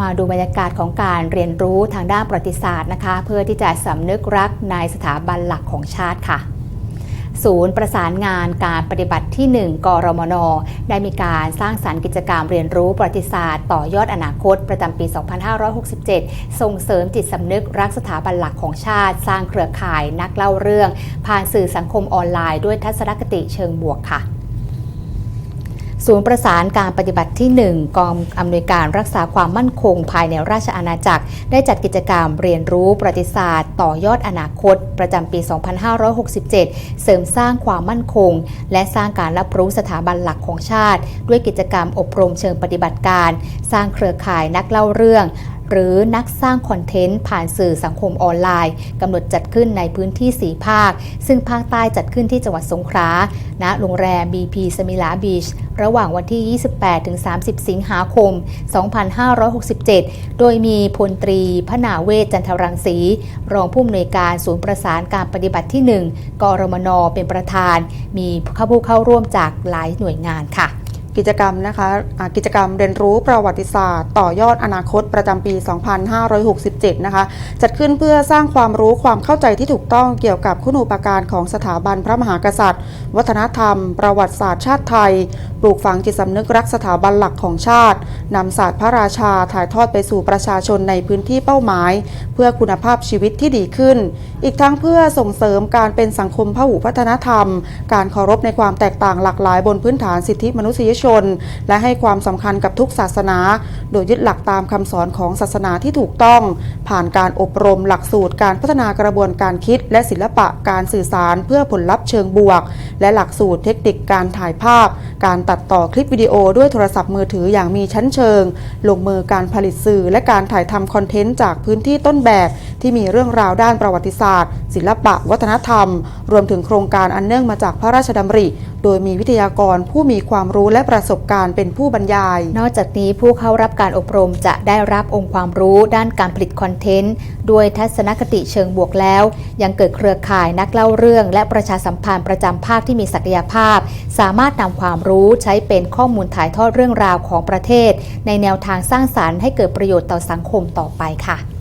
มาดูบรรยากาศของการเรียนรู้ทางด้านประวัติศาสตร์นะคะ เพื่อที่จะสำนึกรักในสถาบันหลักของชาติค่ะ ศูนย์ประสานงานการปฏิบัติที่ 1 กรมน ได้มีการสร้างสารรค์กิจกรรมเรียนรู้ประวัติศาสตร์ ต่อยอดอนาคตประจำปี 2567 ส่งเสริมจิตสำนึกรักสถาบันหลักของชาติ สร้างเครือข่ายนักเล่าเรื่อง ผ่านสื่อสังคมออนไลน์ด้วยทัศนคติเชิงบวกค่ะ ศูนย์ประสานการปฏิบัติที่ 1 กองอำนวยการรักษาความมั่นคงภายในราชอาณาจักร ได้จัดกิจกรรมเรียนรู้ประวัติศาสตร์ ต่อยอดอนาคต ประจำปี 2567 เสริมสร้างความมั่นคง และสร้างการรับรู้สถาบันหลักของชาติ ด้วยกิจกรรมอบรมเชิงปฏิบัติการ สร้างเครือข่ายนักเล่าเรื่อง หรือนักสร้างคอนเทนต์ผ่านสื่อสังคมออนไลน์กำหนดจัดขึ้นในพื้นที่ 4 ภาค ซึ่งภาคใต้จัดขึ้นที่จังหวัดสงขลาณโรงแรม BP สมิลาบีชระหว่างวันที่ 28-30 สิงหาคม 2567 โดยมีพลตรีพนาเวศจันทรังสี รองผู้อำนวยการศูนย์ประสานการปฏิบัติที่ 1 กรมนเป็นประธาน มีผู้เข้าร่วมจากหลายหน่วยงานค่ะ กิจกรรมนะคะอ่ากิจกรรมเรียนรู้ประวัติศาสตร์ ต่อยอดอนาคตประจำปี 2567 นะคะ จัดขึ้นเพื่อสร้างความรู้ความเข้าใจที่ถูกต้องเกี่ยวกับคุณูปการของสถาบันพระมหากษัตริย์ วัฒนธรรม ประวัติศาสตร์ชาติไทย ปลูกฝังจิตสำนึกรักสถาบันหลักของชาตินำศาสตร์พระราชาถ่ายทอดไปสู่ประชาชนในพื้นที่เป้าหมาย เพื่อคุณภาพชีวิตที่ดีขึ้น อีกทั้งเพื่อส่งเสริมการเป็นสังคมพหุพัฒนธรรม การเคารพในความแตกต่างหลากหลายบนพื้นฐานสิทธิมนุษยชชน และให้ความสำคัญกับทุกศาสนา โดยยึดหลักตามคำสอนของศาสนาที่ถูกต้อง ผ่านการอบรมหลักสูตรการพัฒนากระบวนการคิด และศิลปะการสื่อสารเพื่อผลลัพธ์เชิงบวก และหลักสูตรเทคนิคการถ่ายภาพ การตัดต่อคลิปวิดีโอด้วยโทรศัพท์มือถืออย่างมีชั้นเชิง ลงมือการผลิตสื่อและการถ่ายทำคอนเทนต์จากพื้นที่ต้นแบบ ที่มีเรื่องราวด้านประวัติศาสตร์ ศิลปะ วัฒนธรรม รวมถึงโครงการอันเนื่องมาจากพระราชดำริ โดยมีวิทยากรผู้มีความรู้และประสบการณ์เป็นผู้บรรยาย นอกจากนี้ผู้เข้ารับการอบรมจะได้รับองค์ความรู้ด้านการผลิตคอนเทนต์ด้วยทัศนคติเชิงบวกแล้ว ยังเกิดเครือข่ายนักเล่าเรื่อง และประชาสัมพันธ์ประจำภาคที่มีศักยภาพ สามารถนำความรู้ใช้เป็นข้อมูลถ่ายทอดเรื่องราวของประเทศ ในแนวทางสร้างสารรค์ให้เกิดประโยชน์ต่อสังคมต่อไปค่ะ